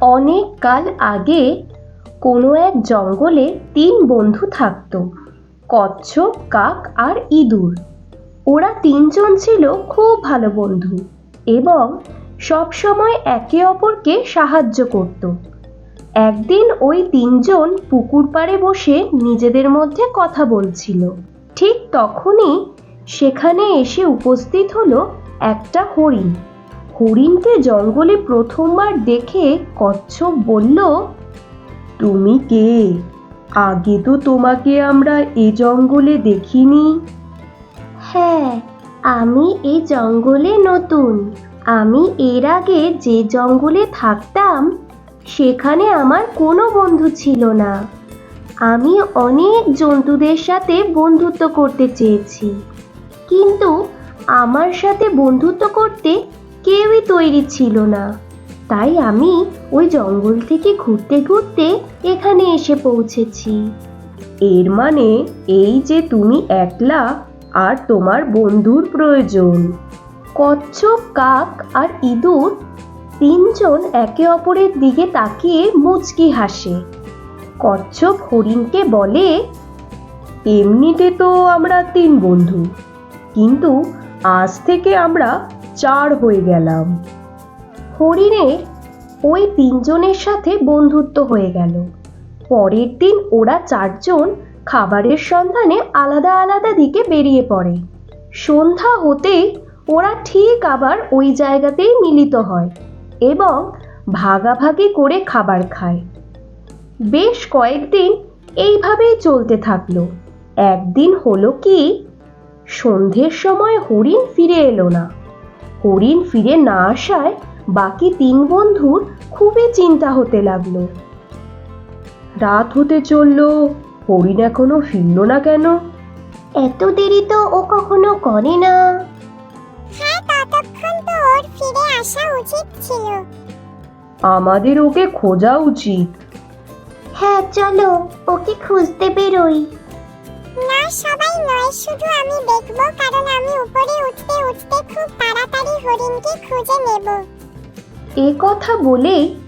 অনেক কাল আগে কোনো এক জঙ্গলে তিন বন্ধু থাকতো, কচ্ছপ, কাক আর ইঁদুর। ওরা তিনজন ছিল খুব ভালো বন্ধু এবং সব সময় একে অপরকে সাহায্য করত। একদিন ওই তিনজন পুকুর পাড়ে বসে নিজেদের মধ্যে কথা বলছিল। ঠিক তখনই সেখানে এসে উপস্থিত হলো একটা হরিণ। হরিণকে জঙ্গলে প্রথমবার দেখে কচ্ছপ বলল, তুমি কে? আগে তো তোমাকে আমরা এ জঙ্গলে দেখিনি। হ্যাঁ আমি এই জঙ্গলে নতুন। আমি এর আগে যে জঙ্গলে থাকতাম, সেখানে আমার কোনো বন্ধু ছিল না। আমি অনেক জন্তুদের সাথে বন্ধুত্ব করতে চেয়েছি। কিন্তু আমার সাথে বন্ধুত্ব করতে কেউই তৈরি ছিল না। তাই আমি ওই জঙ্গল থেকে ঘুরতে ঘুরতে এখানে এসে পৌঁছেছি। এর মানে এই যে তুমি একলা আর তোমার বন্ধুর প্রয়োজন। কচ্ছপ, কাক আর ইঁদুর তিনজন একে অপরের দিকে তাকিয়ে মুচকি হাসে। কচ্ছপ হরিণকে বলে, এমনিতে তো আমরা তিন বন্ধু, কিন্তু আজ থেকে আমরা চার হয়ে গেলাম। হরিণের ওই তিনজনের সাথে বন্ধুত্ব হয়ে গেল। পরের দিন ওরা চারজন খাবারের সন্ধানে আলাদা আলাদা দিকে বেরিয়ে পড়ে। সন্ধ্যা হতেই ওরা ঠিক আবার ওই জায়গাতেই মিলিত হয় এবং ভাগাভাগি করে খাবার খায়। বেশ কয়েকদিন এইভাবেই চলতে থাকল। একদিন হলো কি, সন্ধ্যের সময় হরিণ ফিরে এলো না। হরিণ ফিরে না আসায় বাকি তিন বন্ধুর খুবই চিন্তা হতে লাগল। রাত হতে চলল হরিণ এখনও ফিরল না কেন? এত দেরি তো ও কখনো করে না। হ্যাঁ ততক্ষণ তো ওর ফিরে আসা উচিত ছিল। আমাদের ওকে খোঁজা উচিত। হ্যাঁ চলো ওকে খুঁজতে বেরোই। না সবাই নয় শুধু আমি দেখব কারণ আমি উপরে উঠতে খুব তাড়াতাড়ি হরিণকে খুঁজে নেব। এ কথা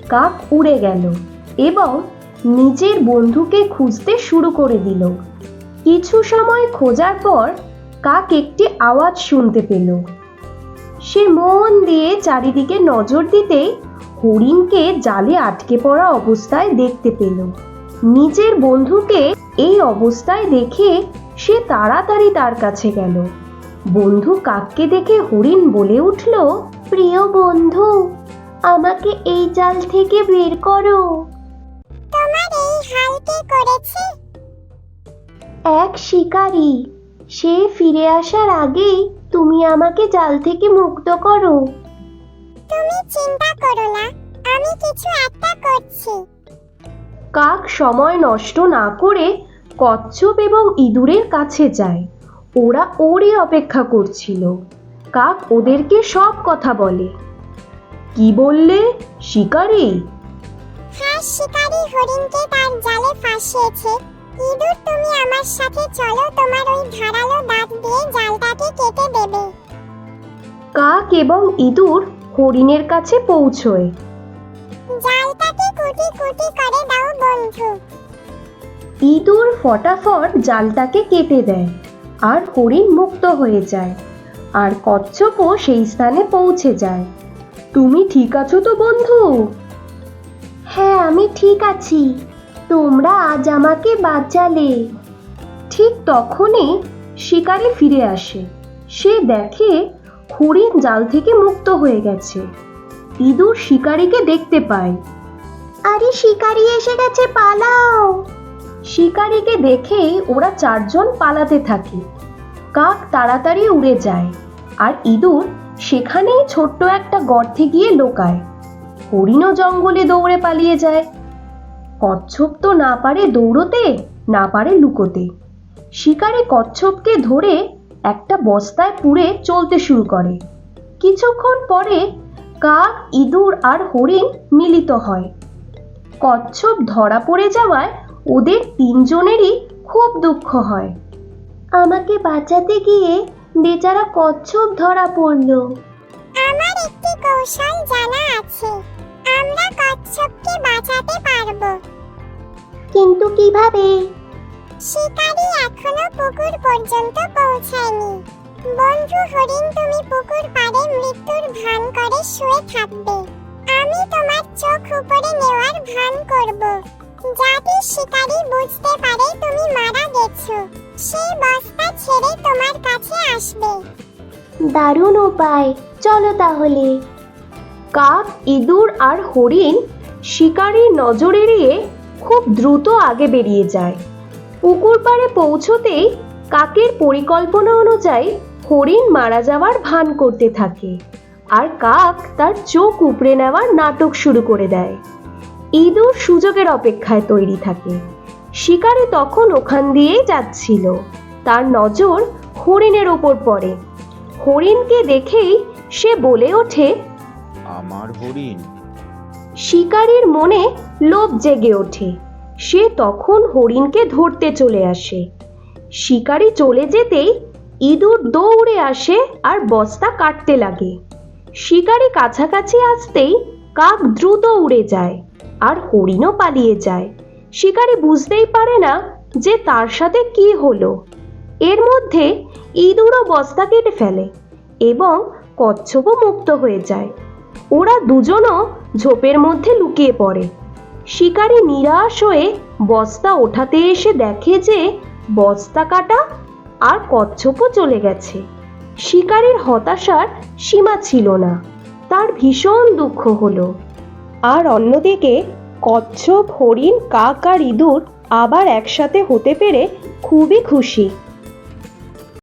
কাক উড়ে গেল এবং নিজের বন্ধুকে খুঁজতে শুরু করে দিল। কিছু সময় খোঁজার পর কাক একটি আওয়াজ শুনতে পেল। সে মন দিয়ে চারিদিকে নজর দিতেই হরিণকে জালে আটকে পড়া অবস্থায় দেখতে পেল। নিজের বন্ধুকে এই অবস্থায় দেখে সে তাড়াতাড়ি তার কাছে গেল। বন্ধু কাককে দেখে হরিণ বলে উঠল প্রিয় বন্ধু আমাকে এই জাল থেকে বের করো। তোমার এই হাল কে করেছে? এক শিকারী। সে ফিরে আসার আগেই তুমি আমাকে জাল থেকে মুক্ত করো। তুমি চিন্তা করো না আমি কিছু একটা করছি। কাক সময় নষ্ট না করে কচ্ছপ এবং ইঁদুরের কাছে যায়। ওরা ওরই অপেক্ষা করছিল। কাক ওদেরকে সব কথা বলে। কি বললে শিকারী? হ্যাঁ শিকারী হরিণকে তার জালে ফাঁসিয়েছে। ইঁদুর তুমি আমার সাথে চলো তোমার ওই ধারালো দাঁত দিয়ে জালটাকে কেটে দেবে। কাক এবং ইঁদুর হরিণের কাছে পৌঁছয়। জালটাকে কুটি কুটি করে দাও বন্ধু। ইঁদুর ফটাফট জালটাকে কেটে দেয়। আর হরিণ মুক্ত হয়ে যায়। আর কচ্ছপও সেই স্থানে পৌঁছে যায়। তুমি ঠিক আছো তো, বন্ধু? হ্যাঁ আমি ঠিক আছি। তোমরা আজ আমাকে বাঁচালে। ঠিক তখনই শিকারি ফিরে আসে। সে দেখে হরিণ জাল থেকে মুক্ত হয়ে গেছে। ইঁদুর শিকারীকে দেখতে পায়। আরে, শিকারি এসে গেছে, পালাও। শিকারীকে দেখেই ওরা চারজন পালাতে থাকে। কাক তাড়াতাড়ি উড়ে যায় আর ইঁদুর সেখানেই ছোট্ট একটা গর্তে গিয়ে লোকায়। হরিণও জঙ্গলে দৌড়ে পালিয়ে যায়। কচ্ছপ তো না পারে দৌড়তে, না পারে লুকোতে। শিকারি কচ্ছপকে ধরে একটা বস্তায় পুড়ে চলতে শুরু করে। কিছুক্ষণ পরে কাক, ইঁদুর আর হরিণ মিলিত হয়। কচ্ছপ ধরা পড়ে যাওয়ায় ওদের তিনজনেরই খুব দুঃখ হয়। আমাকে বাঁচাতে গিয়ে বেচারা কচ্ছপ ধরা পড়ল। আমার একটি কৌশল জানা আছে। আমরা কচ্ছপকে বাঁচাতে পারব। কিন্তু কীভাবে? শিকারি এখনও পুকুর পর্যন্ত পৌঁছায়নি। বন্ধু হরিণ আসবে দারুণ উপায়। চলো তাহলে। কাক, ইঁদুর আর হরিণ শিকারির নজর এড়িয়ে খুব দ্রুত আগে বেরিয়ে যায়। পুকুর পাড়ে পৌঁছতেই কাকের পরিকল্পনা অনুযায়ী হরিণ মারা যাওয়ার ভান করতে থাকে আর কাক তার চোখ উপড়ে নেওয়ার নাটক শুরু করে দেয়। ইঁদুর সুযোগের অপেক্ষায় তৈরি থাকে। শিকারে তখন ওখান দিয়েই যাচ্ছিল। তার নজর হরিণের ওপর পড়ে। হরিণকে দেখেই সে বলে ওঠে আমার হরিণ। শিকারীর মনে লোভ জেগে ওঠে। সে তখন হরিণকে ধরতে চলে আসে। শিকারী চলে যেতেই ইঁদুর দৌড়ে আসে আর বস্তা কাটতে লাগে। শিকারী কাছাকাছি আসতেই কাক দ্রুত উড়ে যায় আর হরিণও পালিয়ে যায়। শিকারী বুঝতেই পারে না যে তার সাথে কি হলো। এর মধ্যে ইঁদুরও বস্তা কেটে ফেলে এবং কচ্ছপও মুক্ত হয়ে যায়। ওরা দুজনও ঝোপের মধ্যে লুকিয়ে পড়ে। শিকারি নিরাশ হয়ে বস্তা ওঠাতে এসে দেখে যে বস্তা কাটা আর কচ্ছপও চলে গেছে। শিকারির হতাশার সীমা ছিল না, তার ভীষণ দুঃখ হলো। আর অন্যদিকে কচ্ছপ, হরিণ, কাক আর ইঁদুর আবার একসাথে হতে পেরে খুবই খুশি।